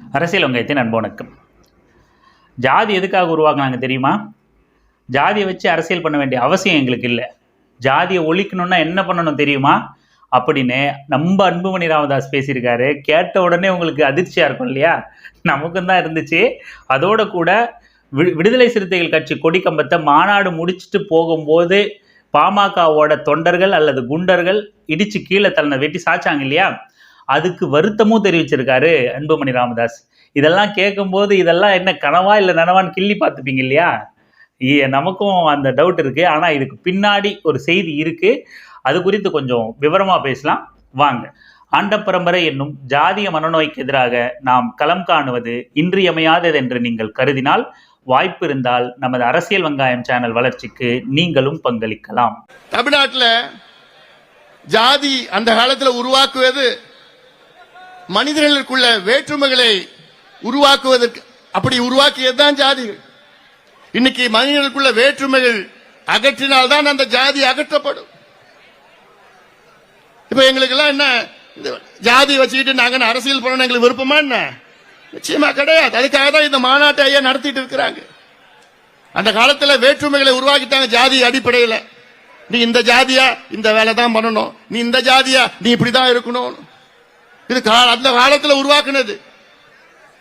அரசியல் வங்கயத்தின் அன்பு ஜாதி எதுக்காக உருவாக்குனாங்க தெரியுமா? ஜாதியை வச்சு அரசியல் பண்ண வேண்டிய அவசியம் எங்களுக்கு இல்லை. ஜாதியை ஒழிக்கணும்னா என்ன பண்ணணும் தெரியுமா? அப்படின்னு நம்ம அன்புமணி ராமதாஸ் பேசியிருக்காரு. கேட்ட உடனே உங்களுக்கு அதிர்ச்சியாக இருக்கும் இல்லையா? நமக்கும் தான் இருந்துச்சு. அதோட கூட வி விடுதலை சிறுத்தைகள் கட்சி கொடி கம்பத்தை மாநாடு முடிச்சுட்டு போகும்போது பாமகவோட தொண்டர்கள் அல்லது குண்டர்கள் இடிச்சு கீழே தள்ளின வெட்டி சாச்சாங்க இல்லையா? அதுக்கு வருத்தமும் தெரிவிச்சிருக்காரு அன்புமணி ராமதாஸ். இதெல்லாம் கேட்கும்போது இதெல்லாம் என்ன கனவா இல்லை நனவான்னு கிள்ளி பார்த்துப்பீங்க இல்லையா? நமக்கும் அந்த டவுட் இருக்கு. ஆனால் இதுக்கு பின்னாடி ஒரு செய்தி இருக்கு. அது குறித்து கொஞ்சம் விவரமா பேசலாம். வாங்க. ஆண்ட பரம்பரை என்னும் ஜாதிய மனநோய்க்கு எதிராக நாம் களம் காணுவது இன்றியமையாதது என்று நீங்கள் கருதினால் வாய்ப்பு இருந்தால் நமது அரசியல் வெங்காயம் சேனல் வளர்ச்சிக்கு நீங்களும் பங்களிக்கலாம். தமிழ்நாட்டில் ஜாதி அந்த காலத்தில் உருவாக்குவது மனிதர்களுக்குள்ள வேற்றுமைகளை உருவாக்குவதற்கு அப்படி உருவாக்கியது தான் ஜாதிகள் இன்னைக்கு மனிதர்களுக்குள்ள வேற்றுமைகள் அகற்றினால்தான் அந்த ஜாதி அகற்றப்படும். இப்ப எங்களுக்கெல்லாம் என்ன? இந்த ஜாதி வச்சுக்கிட்டு நாங்க அரசியல் பண்ணணும் எங்களுக்கு விருப்பமா என்ன? நிச்சயமா கிடையாது. அதுக்காக தான் இந்த மாநாட்டை ஐயா நடத்திட்டு இருக்கிறாங்க. அந்த காலத்துல வேற்றுமைகளை உருவாக்கிட்டாங்க ஜாதி அடிப்படையில். நீ இந்த ஜாதியா? இந்த வேலை தான் பண்ணணும். நீ இந்த ஜாதியா? நீ இப்படிதான் இருக்கணும். இது அந்த காலத்தில் உருவாக்குனது.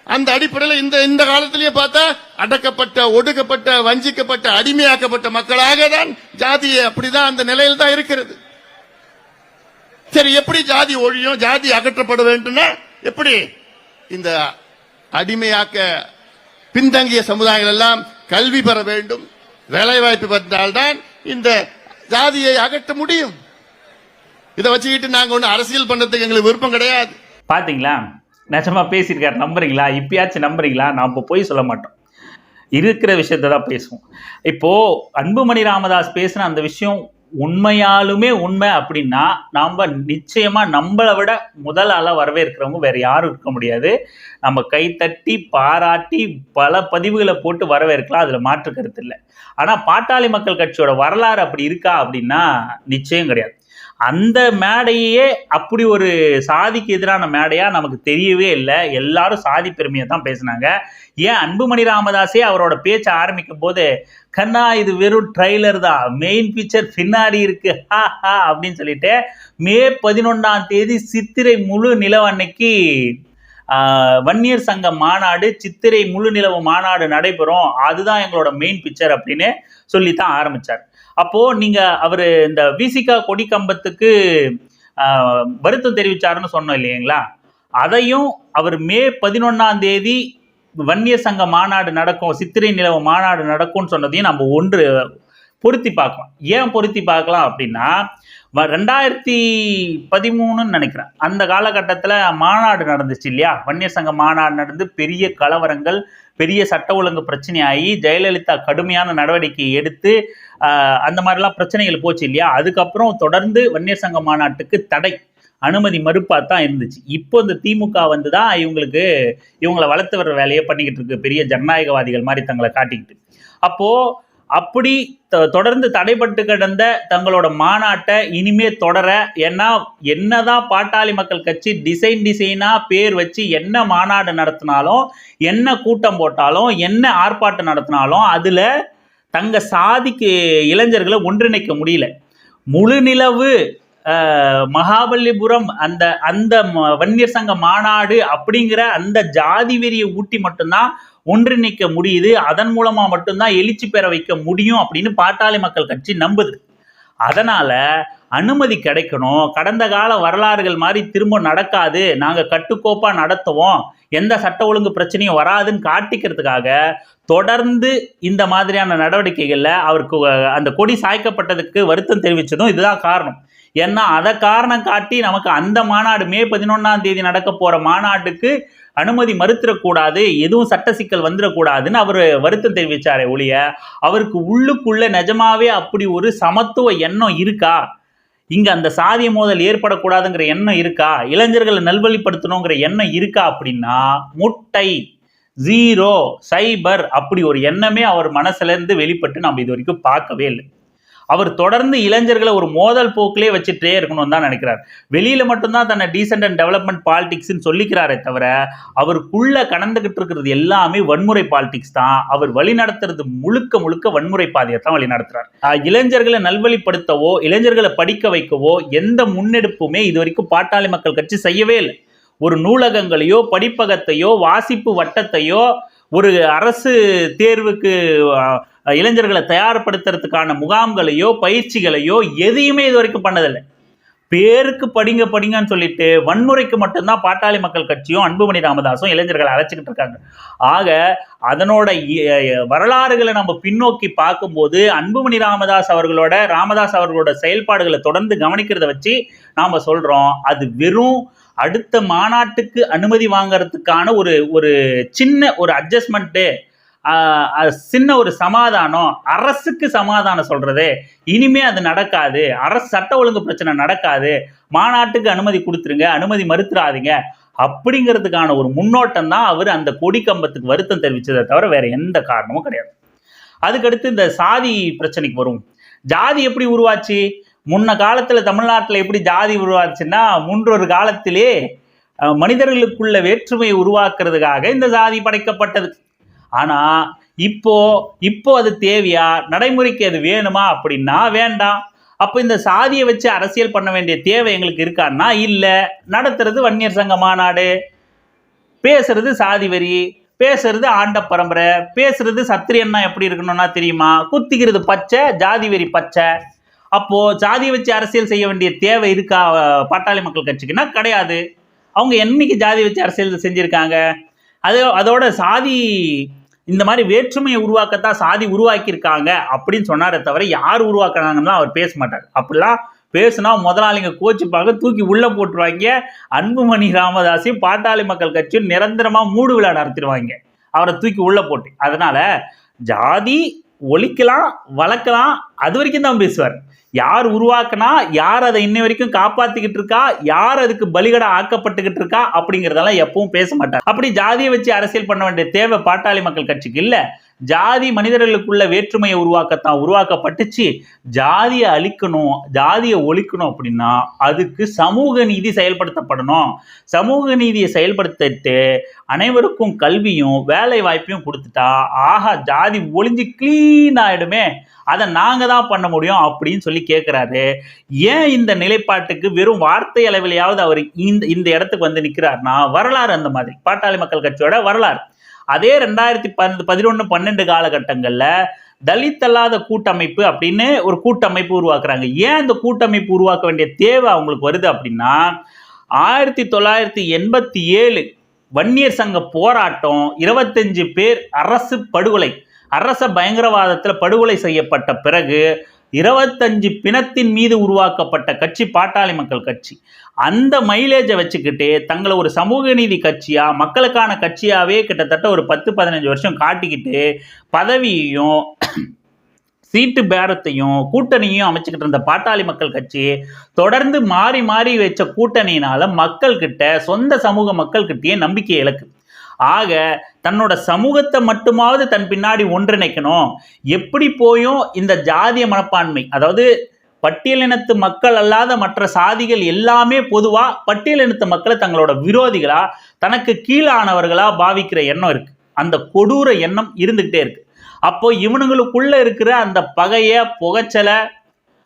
அந்த அடிப்படையில் இந்த இந்த காலத்திலேயே பார்த்தா அடக்கப்பட்ட ஒடுக்கப்பட்ட வஞ்சிக்கப்பட்ட அடிமையாக்கப்பட்ட மக்களாக தான் ஜாதி அப்படிதான் அந்த நிலையில் தான் இருக்கிறது. சரி எப்படி ஜாதி ஒழியும் ஜாதி அகற்றப்பட வேண்டும்னா எப்படி? இந்த அடிமையாக்க பின்தங்கிய சமுதாயங்கள் எல்லாம் கல்வி பெற வேண்டும் வேலைவாய்ப்பு பெற்றால்தான் இந்த ஜாதியை அகற்ற முடியும். இதை வச்சுக்கிட்டு நாங்கள் ஒன்றும் அரசியல் பண்ணுறதுக்கு எங்களுக்கு விருப்பம் கிடையாது. பார்த்தீங்களா நிஜமாக பேசியிருக்காரு நம்புறீங்களா? இப்பயாச்சும் நம்புறீங்களா? நாம் இப்போ போய் சொல்ல மாட்டோம். இருக்கிற விஷயத்தை தான் பேசுவோம். இப்போது அன்புமணி ராமதாஸ் பேசின அந்த விஷயம் உண்மையாலுமே உண்மை அப்படின்னா நாம் நிச்சயமாக நம்மளை விட முதல் ஆளாக வரவேற்கிறவங்க வேறு யாரும் இருக்க முடியாது. நம்ம கைத்தட்டி பாராட்டி பல பதிவுகளை போட்டு வரவேற்கலாம். அதில் மாற்று கருத்து இல்லை. ஆனால் பாட்டாளி மக்கள் கட்சியோட வரலாறு அப்படி இருக்கா அப்படின்னா நிச்சயம் கிடையாது. அந்த மேடையே அப்படி ஒரு சாதிக்கு எதிரான மேடையா நமக்கு தெரியவே இல்லை. எல்லாரும் சாதி பெருமையை தான் பேசினாங்க. ஏன் அன்புமணி ராமதாஸே அவரோட பேச்சை ஆரம்பிக்கும் போது கண்ணா இது வெறும் ட்ரெய்லர் தான். மெயின் பிக்சர் பின்னாடி இருக்கு. ஹா ஹா அப்படின்னு சொல்லிட்டு மே பதினொன்றாம் தேதி சித்திரை முழு நிலவு அன்னைக்கு வன்னியர் சங்க மாநாடு சித்திரை முழு நிலவு மாநாடு நடைபெறும். அதுதான் எங்களோட மெயின் பிக்சர் அப்படின்னு சொல்லி தான் ஆரம்பிச்சார். அப்போ நீங்க அவர் இந்த விசிகா கொடி கம்பத்துக்கு வருத்தம் தெரிவிச்சாருன்னு சொன்னோம் இல்லைங்களா? அதையும் அவர் மே பதினொன்னாம் தேதி வன்னிய சங்க மாநாடு நடக்கும் சித்திரை நிலவு மாநாடு நடக்கும்னு சொன்னதையும் நம்ம ஒன்று பொருத்தி பார்க்கலாம். ஏன் பொருத்தி பார்க்கலாம் அப்படின்னா வ- ரெண்டாயிரத்தி பதிமூணுன்னு நினைக்கிறேன். அந்த காலகட்டத்தில் மாநாடு நடந்துச்சு இல்லையா? வன்னியர் சங்க மாநாடு நடந்து பெரிய கலவரங்கள் பெரிய சட்ட ஒழுங்கு பிரச்சனையாகி ஜெயலலிதா கடுமையான நடவடிக்கை எடுத்து அந்த மாதிரிலாம் பிரச்சனைகள் போச்சு இல்லையா? அதுக்கப்புறம் தொடர்ந்து வன்னியர் சங்க மாநாட்டுக்கு தடை அனுமதி மறுப்பா தான் இருந்துச்சு. இப்போ இந்த திமுக வந்து தான் இவங்களுக்கு இவங்களை வளர்த்து வர்ற வேலையை பண்ணிக்கிட்டு இருக்கு பெரிய ஜனநாயகவாதிகள் மாதிரி தங்களை காட்டிக்கிட்டு. அப்போ அப்படி தொ- தொடர்ந்து தடைப்பட்டு கிடந்த தங்களோட மாநாட்டை இனிமே தொடர ஏன்னா என்னதான் பாட்டாளி மக்கள் கட்சி டிசைன் டிசைனா பேர் வச்சு என்ன மாநாடு நடத்தினாலும் என்ன கூட்டம் போட்டாலும் என்ன ஆர்ப்பாட்டம் நடத்தினாலும் அதுல தங்க சாதிக்கு இளைஞர்களை ஒன்றிணைக்க முடியல. முழு நிலவு மகாபலிபுரம் அந்த அந்த வன்னியர் சங்க மாநாடு அப்படிங்கிற அந்த ஜாதி வெறியை ஊட்டி மட்டும்தான் ஒன்றிணைக்க முடியுது. அதன் மூலமா மட்டும்தான் எழுச்சி பெற வைக்க முடியும் அப்படின்னு பாட்டாளி மக்கள் கட்சி நம்புது. அதனால அனுமதி கிடைக்கணும். கடந்த கால வரலாறுகள் மாதிரி திரும்ப நடக்காது. நாங்கள் கட்டுக்கோப்பாக நடத்துவோம். எந்த சட்ட ஒழுங்கு பிரச்சனையும் வராதுன்னு காட்டிக்கிறதுக்காக தொடர்ந்து இந்த மாதிரியான நடவடிக்கைகளில் அவருக்கு அந்த கொடி சாய்க்கப்பட்டதுக்கு வருத்தம் தெரிவித்ததும் இதுதான் காரணம். ஏன்னா அதை காரணம் காட்டி நமக்கு அந்த மாநாடு மே பதினொன்றாம் தேதி நடக்க போகிற மாநாட்டுக்கு அனுமதி மறுத்திடக்கூடாது எதுவும் சட்ட சிக்கல் வந்துடக்கூடாதுன்னு அவர் வருத்தம் தெரிவிச்சாரே ஒழிய அவருக்கு உள்ளுக்குள்ள நிஜமாவே அப்படி ஒரு சமத்துவ எண்ணம் இருக்கா? இங்க அந்த சாதிய மோதல் ஏற்படக்கூடாதுங்கிற எண்ணம் இருக்கா? இளைஞர்களை நல்வழிப்படுத்தணுங்கிற எண்ணம் இருக்கா அப்படின்னா முட்டை ஜீரோ சைபர் அப்படி ஒரு எண்ணமே அவர் மனசுல இருந்து வெளிப்பட்டு நம்ம இது வரைக்கும் பார்க்கவே இல்லை. அவர் தொடர்ந்து இளைஞர்களை ஒரு மோதல் போக்கிலே வச்சுட்டே இருக்கணும் தான் நினைக்கிறார். வெளியில் மட்டும்தான் தன்னை டீசென்ட் அண்ட் டெவலப்மெண்ட் பாலிடிக்ஸ்னு சொல்லிக்கிறாரே தவிர அவருக்குள்ள கடந்துகிட்டு இருக்கிறது எல்லாமே வன்முறை பாலிடிக்ஸ் தான். அவர் வழிநடத்துறது முழுக்க முழுக்க வன்முறை பாதையை தான் வழிநடத்துறார் இளைஞர்களை நல்வழிப்படுத்தவோ இளைஞர்களை படிக்க வைக்கவோ எந்த முன்னெடுப்புமே இது வரைக்கும் பாட்டாளி மக்கள் கட்சி செய்யவே இல்லை. ஒரு நூலகங்களையோ படிப்பகத்தையோ வாசிப்பு வட்டத்தையோ ஒரு அரசு தேர்வுக்கு இளைஞர்களை தயார்படுத்துறதுக்கான முகாம்களையோ பயிற்சிகளையோ எதையுமே இது வரைக்கும் பண்ணதில்லை. பேருக்கு படிங்க படிங்கன்னு சொல்லிட்டு வன்முறைக்கு மட்டும்தான் பாட்டாளி மக்கள் கட்சியும் அன்புமணி ராமதாஸும் இளைஞர்களை அழைச்சிக்கிட்டு இருக்காங்க. ஆக அதனோட இ- வரலாறுகளை நம்ம பின்னோக்கி பார்க்கும்போது அன்புமணி ராமதாஸ் அவர்களோட ராமதாஸ் அவர்களோட செயல்பாடுகளை தொடர்ந்து கவனிக்கிறத வச்சு நாம் சொல்கிறோம் அது வெறும் அடுத்த மாநாட்டுக்கு அனுமதி வாங்குறதுக்கான ஒரு ஒரு சின்ன ஒரு அட்ஜஸ்ட்மெண்ட்டு சின்ன ஒரு சமாதானம். அரசுக்கு சமாதானம் சொல்றது. இனிமே அது நடக்காது. அரசு சட்ட ஒழுங்கு பிரச்சனை நடக்காது. மாநாட்டுக்கு அனுமதி கொடுத்துருங்க அனுமதி மறுத்துறாதீங்க. அப்படிங்கிறதுக்கான ஒரு முன்னோட்டம் தான் அவர் அந்த கொடி கம்பத்துக்கு வருத்தம் தெரிவித்ததை தவிர வேற எந்த காரணமும் கிடையாது. அதுக்கடுத்து இந்த சாதி பிரச்சனைக்கு வரும். ஜாதி எப்படி உருவாச்சு? முன்ன காலத்தில் தமிழ்நாட்டில் எப்படி ஜாதி உருவாச்சுன்னா முன்றொரு காலத்திலே மனிதர்களுக்குள்ள வேற்றுமையை உருவாக்குறதுக்காக இந்த ஜாதி படைக்கப்பட்டது. ஆனா இப்போ இப்போ அது தேவையா? நடைமுறைக்கு அது வேணுமா? அப்படின்னா வேண்டாம். அப்போ இந்த சாதியை வச்சு அரசியல் பண்ண வேண்டிய தேவை எங்களுக்கு இருக்கான்னா இல்லை. நடத்துறது வன்னியர் சங்க மாநாடு. பேசுறது சாதி வரி. பேசுறது ஆண்ட பரம்பரை. பேசுறது சத்திரியன்னா எப்படி இருக்கணும்னா தெரியுமா? குத்திக்கிறது பச்சை ஜாதி வெறி பச்சை. அப்போ ஜாதி வச்சு அரசியல் செய்ய வேண்டிய தேவை இருக்கா? பாட்டாளி மக்கள் கட்சிக்குன்னா கிடையாது. அவங்க என்னைக்கு ஜாதி வச்சு அரசியல் செஞ்சுருக்காங்க? அது அதோட சாதி இந்த மாதிரி வேற்றுமையை உருவாக்கத்தான் சாதி உருவாக்கியிருக்காங்க அப்படின்னு சொன்னாரே தவிர யார் உருவாக்குறாங்கன்னா அவர் பேச மாட்டார். அப்படிலாம் பேசுனா முதலாளிங்க கோச்சுப்பாங்க தூக்கி உள்ளே போட்டுருவாங்க. அன்புமணி ராமதாஸையும் பாட்டாளி மக்கள் கட்சியும் நிரந்தரமாக மூடு விழா நடத்திடுவாங்க. அவரை தூக்கி உள்ளே போட்டு. அதனால் ஜாதி ஒழிக்கலாம் வளர்க்கலாம் அது வரைக்கும் தான் பேசுவார். யார் உருவாக்குனா யார் அதை இன்னை வரைக்கும் காப்பாத்திக்கிட்டு இருக்கா யார் அதுக்கு பலிகடா ஆக்கப்பட்டுக்கிட்டு இருக்கா அப்படிங்கறதெல்லாம் எப்பவும் பேச மாட்டார் அப்படி ஜாதியை வச்சு அரசியல் பண்ண வேண்டிய தேவை பாட்டாளி மக்கள் கட்சிக்கு இல்ல. ஜாதி மனிதர்களுக்குள்ள வேற்றுமையை உருவாக்கத்தான் உருவாக்கப்பட்டுச்சு. ஜாதியை அழிக்கணும் ஜாதியை ஒழிக்கணும் அப்படின்னா அதுக்கு சமூக நீதி செயல்படுத்தப்படணும். சமூக நீதியை செயல்படுத்திட்டு அனைவருக்கும் கல்வியும் வேலை வாய்ப்பையும் கொடுத்துட்டா ஆஹா ஜாதி ஒளிஞ்சு க்ளீன் ஆகிடுமே அதை நாங்கள் தான் பண்ண முடியும் அப்படின்னு சொல்லி கேட்குறாரு ஏன் இந்த நிலைப்பாட்டுக்கு வெறும் வார்த்தை அளவிலையாவது அவர் இந்த இந்த இடத்துக்கு வந்து நிற்கிறார்னா வரலாறு அந்த மாதிரி. பாட்டாளி மக்கள் கட்சியோட வரலாறு. அதே ரெண்டாயிரத்தி பன் பதினொன்று பன்னெண்டு காலகட்டங்களில் தலித் அல்லாத கூட்டமைப்பு அப்படின்னு ஒரு கூட்டமைப்பு உருவாக்குறாங்க. ஏன் அந்த கூட்டமைப்பு உருவாக்க வேண்டிய தேவை அவங்களுக்கு வருது அப்படின்னா ஆயிரத்தி தொள்ளாயிரத்தி எண்பத்தி ஏழு வன்னியர் சங்க போராட்டம் இருபத்தஞ்சு பேர் அரசு படுகொலை அரச பயங்கரவாதத்தில் படுகொலை செய்யப்பட்ட பிறகு இருபத்தஞ்சு பிணத்தின் மீது உருவாக்கப்பட்ட கட்சி பாட்டாளி மக்கள் கட்சி. அந்த மைலேஜை வச்சுக்கிட்டு தங்களை ஒரு சமூக நீதி கட்சியாக மக்களுக்கான கட்சியாகவே கிட்டத்தட்ட ஒரு பத்து பதினஞ்சு வருஷம் காட்டிக்கிட்டு பதவியையும் சீட்டு பேரத்தையும் கூட்டணியும் அமைச்சுக்கிட்டு இருந்த பாட்டாளி மக்கள் கட்சி தொடர்ந்து மாறி மாறி வச்ச கூட்டணியினால மக்கள்கிட்ட சொந்த சமூக மக்கள்கிட்டயே நம்பிக்கை இழக்குது. ஆக தன்னோட சமூகத்தை மட்டுமாவது தன் பின்னாடி ஒன்றிணைக்கணும். எப்படி போயும் இந்த ஜாதிய மனப்பான்மை அதாவது பட்டியலினத்து மக்கள் அல்லாத மற்ற சாதிகள் எல்லாமே பொதுவாக பட்டியலினத்து மக்களை தங்களோட விரோதிகளா தனக்கு கீழானவர்களா பாவிக்கிற எண்ணம் இருக்கு. அந்த கொடூர எண்ணம் இருந்துகிட்டே இருக்கு. அப்போ இவனுங்களுக்குள்ள இருக்கிற அந்த பகைய புகைச்சலை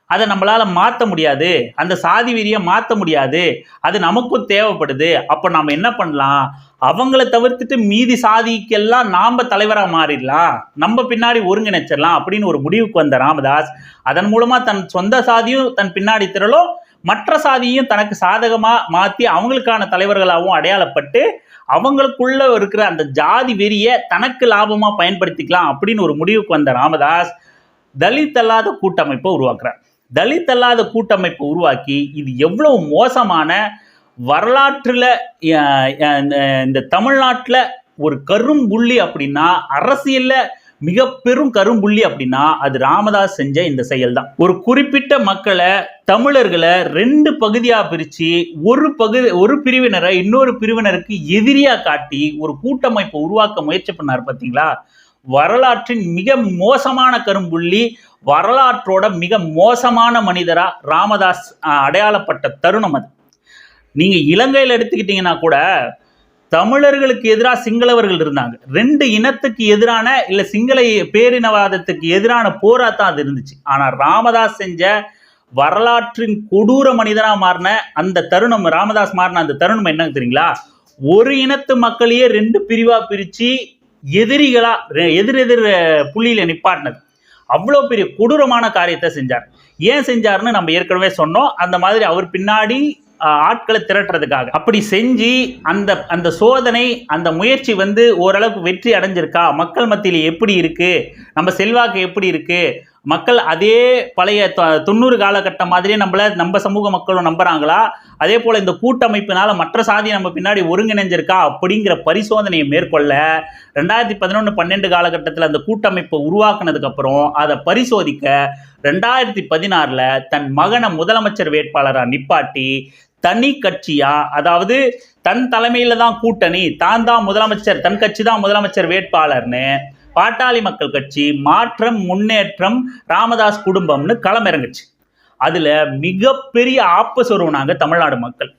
அதை நம்மளால் மாற்ற முடியாது. அந்த சாதி விதியை மாற்ற முடியாது. அது நமக்கும் தேவைப்படுது. அப்போ நம்ம என்ன பண்ணலாம்? அவங்கள தவிர்த்துட்டு மீதி சாதிக்கெல்லாம் நாம் தலைவராக மாறிடலாம். நம்ம பின்னாடி ஒருங்கிணைச்சிடலாம் அப்படின்னு ஒரு முடிவுக்கு வந்த ராமதாஸ் அதன் மூலமாக தன் சொந்த சாதியும் தன் பின்னாடி திரளும் மற்ற சாதியையும் தனக்கு சாதகமாக மாற்றி அவங்களுக்கான தலைவர்களாகவும் அடையாளப்பட்டு அவங்களுக்குள்ள இருக்கிற அந்த ஜாதி வெறியை தனக்கு லாபமாக பயன்படுத்திக்கலாம் அப்படின்னு ஒரு முடிவுக்கு வந்த ராமதாஸ் தலித் அல்லாத கூட்டமைப்பை உருவாக்குறார். தலித் அல்லாத கூட்டமைப்பை உருவாக்கி இது எவ்வளவு மோசமான வரலாற்றில் இந்த தமிழ்நாட்டில் ஒரு கரும்புள்ளி அப்படின்னா அரசியலில் மிக பெரும் கரும்புள்ளி அப்படின்னா அது ராமதாஸ் செஞ்ச இந்த செயல் தான் ஒரு குறிப்பிட்ட மக்களை தமிழர்களை ரெண்டு பகுதியாக பிரித்து ஒரு பகுதி ஒரு பிரிவினரை இன்னொரு பிரிவினருக்கு எதிரியாக காட்டி ஒரு கூட்டமைப்பை உருவாக்க முயற்சி பண்ணார் பார்த்தீங்களா வரலாற்றின் மிக மோசமான கரும்புள்ளி வரலாற்றோட மிக மோசமான மனிதராக ராமதாஸ் அடையாளப்பட்ட தருணம் அது. நீங்கள் இலங்கையில் எடுத்துக்கிட்டீங்கன்னா கூட தமிழர்களுக்கு எதிராக சிங்களவர்கள் இருந்தாங்க. ரெண்டு இனத்துக்கு எதிரான இல்லை சிங்கள பேரினவாதத்துக்கு எதிரான போரா தான் அது இருந்துச்சு. ஆனால் ராமதாஸ் செஞ்ச வரலாற்றின் கொடூர மனிதனாக மாறின அந்த தருணம் ராமதாஸ் மாறின அந்த தருணம் என்னங்க தெரியுங்களா? ஒரு இனத்து மக்களையே ரெண்டு பிரிவாக பிரித்து எதிரிகளா எதிரெதிர் எதிர் எதிர் புள்ளியில நிப்பாட்டினது. அவ்வளோ பெரிய கொடூரமான காரியத்தை செஞ்சார். ஏன் செஞ்சாருன்னு நம்ம ஏற்கனவே சொன்னோம். அந்த மாதிரி அவர் பின்னாடி ஆட்களை திரட்டுறதுக்காக. அப்படி செஞ்சு அந்த அந்த சோதனை அந்த முயற்சி வந்து ஓரளவுக்கு வெற்றி அடைஞ்சிருக்கா? மக்கள் மத்தியில் எப்படி இருக்கு? நம்ம செல்வாக்கு எப்படி இருக்கு? மக்கள் அதே பழைய தொ- தொண்ணூறு காலகட்டம் மாதிரியே நம்மளை நம்ம சமூக மக்களும் நம்புகிறாங்களா அதே போல் இந்த கூட்டமைப்பினால் மற்ற சாதி நம்ம பின்னாடி ஒருங்கிணைஞ்சிருக்கா? அப்படிங்கிற பரிசோதனையை மேற்கொள்ள ரெண்டாயிரத்தி பதினொன்று பன்னெண்டு காலகட்டத்தில் அந்த கூட்டமைப்பை உருவாக்குனதுக்கப்புறம் அதை பரிசோதிக்க ரெண்டாயிரத்தி பதினாறில் தன் மகனை முதலமைச்சர் வேட்பாளராக நிப்பாட்டி தனி கட்சியா? அதாவது தன் தலைமையில தான் கூட்டணி தான் தான் முதலமைச்சர் தன் கட்சி தான் முதலமைச்சர் வேட்பாளர்னு பாட்டாளி மக்கள் கட்சி மாற்றம் முன்னேற்றம் ராமதாஸ் குடும்பம்னு களமிறங்குச்சு. அதுல மிகப்பெரிய ஆப்ப சொருவனாங்க தமிழ்நாடு மக்கள்.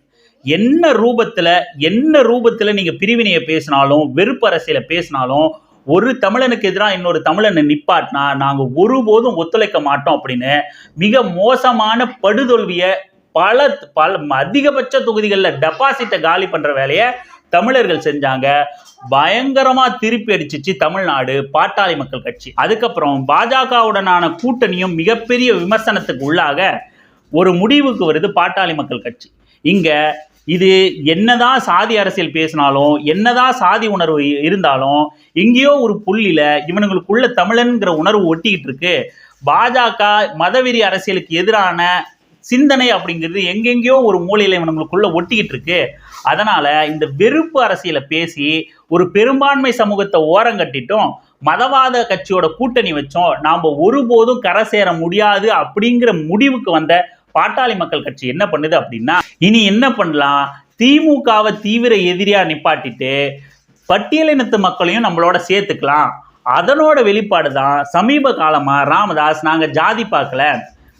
என்ன ரூபத்துல என்ன ரூபத்துல நீங்க பிரிவினையை பேசினாலும் வெறுப்பு அரசியல பேசினாலும் ஒரு தமிழனுக்கு எதிராக இன்னொரு தமிழனை நிப்பாட்டினா நாங்கள் ஒருபோதும் ஒத்துழைக்க மாட்டோம் அப்படின்னு மிக மோசமான படுதோல்வியை பல பல அதிகபட்ச தொகுதிகளில் டெபாசிட்டை காலி பண்ணுற வேலையை தமிழர்கள் செஞ்சாங்க. பயங்கரமா திருப்பி அடிச்சிச்சு தமிழ்நாடு பாட்டாளி மக்கள் கட்சி. அதுக்கப்புறம் பாஜகவுடனான கூட்டணியும் மிகப்பெரிய விமர்சனத்துக்கு உள்ளாக ஒரு முடிவுக்கு வருது பாட்டாளி மக்கள் கட்சி. இங்க இது என்னதான் சாதி அரசியல் பேசினாலும் என்னதான் சாதி உணர்வு இருந்தாலும் எங்கேயோ ஒரு புள்ளியில இவனுங்களுக்குள்ள தமிழன்கிற உணர்வு ஒட்டிக்கிட்டு இருக்கு. பாஜக மதவெறி அரசியலுக்கு எதிரான சிந்தனை அப்படிங்கிறது எங்கெங்கேயோ ஒரு மூலையில் இவனுங்களுக்குள்ள ஒட்டிக்கிட்டு இருக்கு. அதனால இந்த வெறுப்பு அரசியலை பேசி ஒரு பெரும்பான்மை சமூகத்தை ஓரங்கட்டிட்டும் மதவாத கட்சியோட கூட்டணி வச்சோம். நாம் ஒருபோதும் கரை சேர முடியாது அப்படிங்கிற முடிவுக்கு வந்த பாட்டாளி மக்கள் கட்சி என்ன பண்ணுது அப்படின்னா இனி என்ன பண்ணலாம்? திமுகவை தீவிர எதிரியா நிப்பாட்டிட்டு பட்டியலினத்து மக்களையும் நம்மளோட சேர்த்துக்கலாம். அதனோட வெளிப்பாடு தான் சமீப காலமாக ராமதாஸ் நாங்கள் ஜாதி பார்க்கல.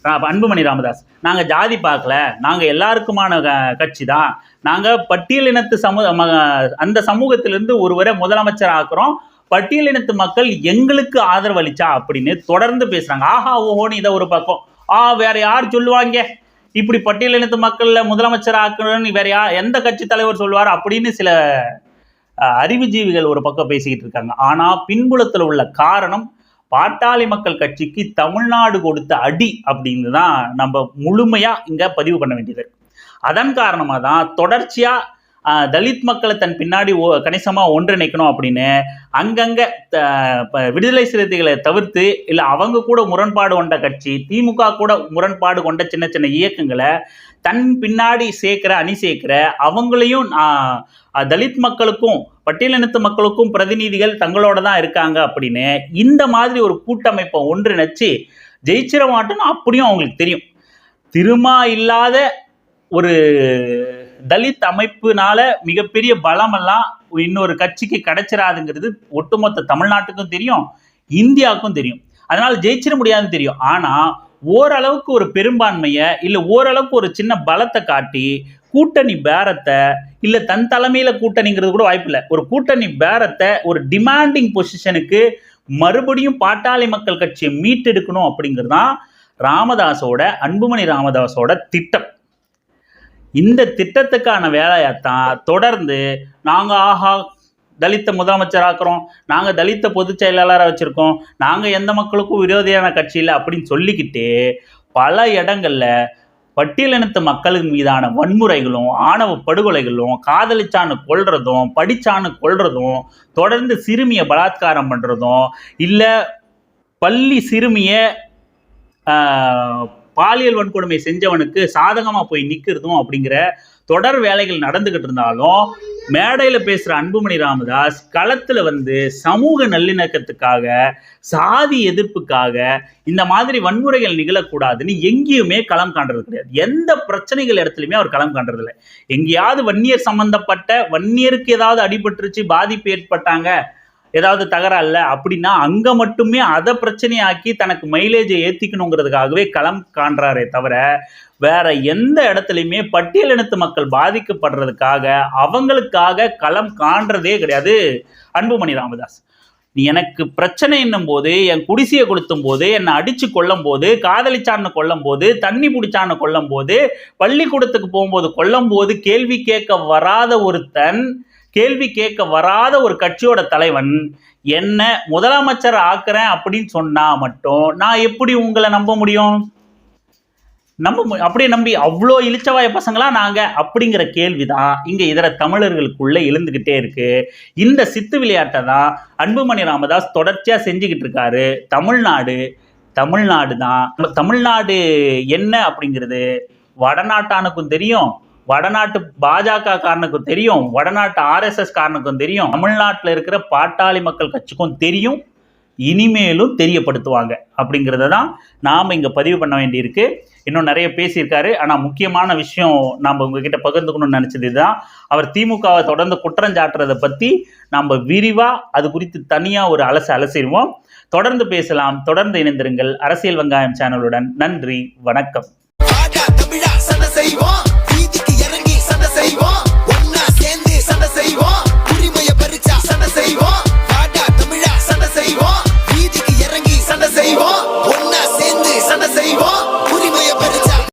அன்புமணி ராமதாஸ். நாங்கள் ஜாதி பார்க்கல. நாங்கள் எல்லாருக்குமான க- கட்சி தான் நாங்கள் பட்டியலினத்து சமூக அந்த சமூகத்திலிருந்து ஒருவரை முதலமைச்சர் ஆக்குறோம். பட்டியலினத்து மக்கள் எங்களுக்கு ஆதரவு அளிச்சா அப்படின்னு தொடர்ந்து பேசுறாங்க. ஆஹா ஓஹோன்னு இதை ஒரு பக்கம். ஆ வேற யார் சொல்லுவாங்க? இப்படி பட்டியலினத்து மக்கள்ல முதலமைச்சர் ஆக்கணும்னு வேற யார் எந்த கட்சி தலைவர் சொல்லுவார் அப்படின்னு சில அறிவுஜீவிகள் ஒரு பக்கம் பேசிக்கிட்டு இருக்காங்க. ஆனால் பின்புலத்தில் உள்ள காரணம் பாட்டாளி மக்கள் கட்சிக்கு தமிழ்நாடு கொடுத்த அடி அப்படின்னு தான் நம்ம முழுமையா இங்க பதிவு பண்ண வேண்டியது இருக்கு. அதன் காரணமாக தான் தொடர்ச்சியா தலித் மக்களை தன் பின்னாடி ஓ கணிசமாக ஒன்றிணைக்கணும் அப்படின்னு அங்கங்கே விடுதலை சிறுத்தைகளை தவிர்த்து இல்லை அவங்க கூட முரண்பாடு கொண்ட கட்சி திமுக கூட முரண்பாடு கொண்ட சின்ன சின்ன இயக்கங்களை தன் பின்னாடி சேர்க்கிற அணி சேர்க்கிற அவங்களையும் தலித் மக்களுக்கும் பட்டியலினத்து மக்களுக்கும் பிரதிநிதிகள் தங்களோட தான் இருக்காங்க அப்படின்னு இந்த மாதிரி ஒரு கூட்டமைப்பை ஒன்றிணைச்சு ஜெயிச்சிட மாட்டோம்னு அப்படியும் அவங்களுக்கு தெரியும். திருமா இல்லாத ஒரு தலித் அமைப்புனால மிகப்பெரிய பலமெல்லாம் இன்னொரு கட்சிக்கு கிடைச்சிடாதுங்கிறது ஒட்டுமொத்த தமிழ்நாட்டுக்கும் தெரியும் இந்தியாவுக்கும் தெரியும். அதனால் ஜெயிச்சிட முடியாதுன்னு தெரியும். ஆனால் ஓரளவுக்கு ஒரு பெரும்பான்மையை இல்லை ஓரளவுக்கு ஒரு சின்ன பலத்தை காட்டி கூட்டணி பேரத்தை இல்லை தன் தலைமையில் கூட்டணிங்கிறது கூட வாய்ப்பு இல்லை. ஒரு கூட்டணி பேரத்தை ஒரு டிமாண்டிங் பொசிஷனுக்கு மறுபடியும் பாட்டாளி மக்கள் கட்சியை மீட்டெடுக்கணும் அப்படிங்கிறது தான் ராமதாஸோட அன்புமணி ராமதாஸோட திட்டம். இந்த திட்டத்துக்கான வேலையைத்தான் தொடர்ந்து நாங்கள் ஆஹா தலித்த முதலமைச்சராக்குறோம். நாங்கள் தலித்த பொதுச் செயலாளராக வச்சுருக்கோம். நாங்கள் எந்த மக்களுக்கும் விரோதியான கட்சி இல்லை அப்படின்னு சொல்லிக்கிட்டு பல இடங்களில் பட்டியலினத்து மக்களின் மீதான வன்முறைகளும் ஆணவ படுகொலைகளும் காதலிச்சான்னு கொள்றதும் படிச்சான்னு கொள்றதும் தொடர்ந்து சிறுமியை பலாத்காரம் பண்ணுறதும் இல்லை பள்ளி சிறுமியை பாலியல் வன்கொடுமை செஞ்சவனுக்கு சாதகமாக போய் நிற்கிறதும் அப்படிங்கிற தொடர் வேலைகள் நடந்துகிட்டு இருந்தாலும் மேடையில் பேசுகிற அன்புமணி ராமதாஸ் களத்தில் வந்து சமூக நல்லிணக்கத்துக்காக சாதி எதிர்ப்புக்காக இந்த மாதிரி வன்முறைகள் நிகழக்கூடாதுன்னு எங்கேயுமே களம் காண்றது கிடையாது. எந்த பிரச்சனைகள் இடத்துலையுமே அவர் களம் காண்றது இல்லை. எங்கேயாவது வன்னியர் சம்பந்தப்பட்ட வன்னியருக்கு ஏதாவது அடிபட்டுருச்சு பாதிப்பு ஏற்பட்டாங்க ஏதாவது தகராறுல அப்படின்னா அங்கே மட்டுமே அதை பிரச்சனையாக்கி தனக்கு மைலேஜை ஏற்றிக்கணுங்கிறதுக்காகவே களம் காண்றாரே தவிர வேற எந்த இடத்துலையுமே பட்டியலினத்து மக்கள் பாதிக்கப்படுறதுக்காக அவங்களுக்காக களம் காண்றதே கிடையாது. அன்புமணி ராமதாஸ் நீ எனக்கு பிரச்சனை என்னும் போது என் குடிசையை கொளுத்தும் போது என்னை அடிச்சு கொல்லும் போது காதலிச்சான்னு கொல்லும் போது தண்ணி பிடிச்சான்னு கொல்லும் போது பள்ளிக்கூடத்துக்கு போகும்போது கொல்லும் போது கேள்வி கேட்க வராத ஒருத்தன் கேள்வி கேட்க வராத ஒரு கட்சியோட தலைவன் என்ன முதலமைச்சர் ஆக்குறேன் அப்படின்னு சொன்னா மட்டும் நான் எப்படி உங்களை நம்ப முடியும்? நம்ப அப்படியே நம்பி அவ்வளோ இழிச்சவாய பசங்களா நாங்கள் அப்படிங்கிற கேள்விதான் இங்கே இதர தமிழர்களுக்குள்ளே எழுந்துக்கிட்டே இருக்கு. இந்த சித்து விளையாட்டை தான் அன்புமணி ராமதாஸ் தொடர்ச்சியாக செஞ்சுக்கிட்டு இருக்காரு. தமிழ்நாடு தமிழ்நாடு தான் நம்ம தமிழ்நாடு என்ன அப்படிங்கிறது வடநாட்டானுக்கும் தெரியும். வடநாட்டு பாஜக காரனுக்கும் தெரியும் வடநாட்டு ஆர்எஸ்எஸ் காரனுக்கும் தெரியும் தமிழ்நாட்டில் இருக்கிற பாட்டாளி மக்கள் கட்சிக்கும் தெரியும் இனிமேலும் தெரியப்படுத்துவாங்க. அப்படிங்கிறத தான் நாம் இங்கே பதிவு பண்ண வேண்டியிருக்கு. இன்னும் நிறைய பேசியிருக்காரு. ஆனால் முக்கியமான விஷயம் நாம் உங்ககிட்ட பகிர்ந்துக்கணும்னு நினச்சது இதுதான். அவர் திமுகவை தொடர்ந்து குற்றஞ்சாட்டுறதை பற்றி நாம் விரிவாக அது குறித்து தனியாக ஒரு அலசு அலசிடுவோம். தொடர்ந்து பேசலாம். தொடர்ந்து இணைந்திருங்கள். அரசியல் வெங்காயம் சேனலுடன். நன்றி. வணக்கம். தமிழா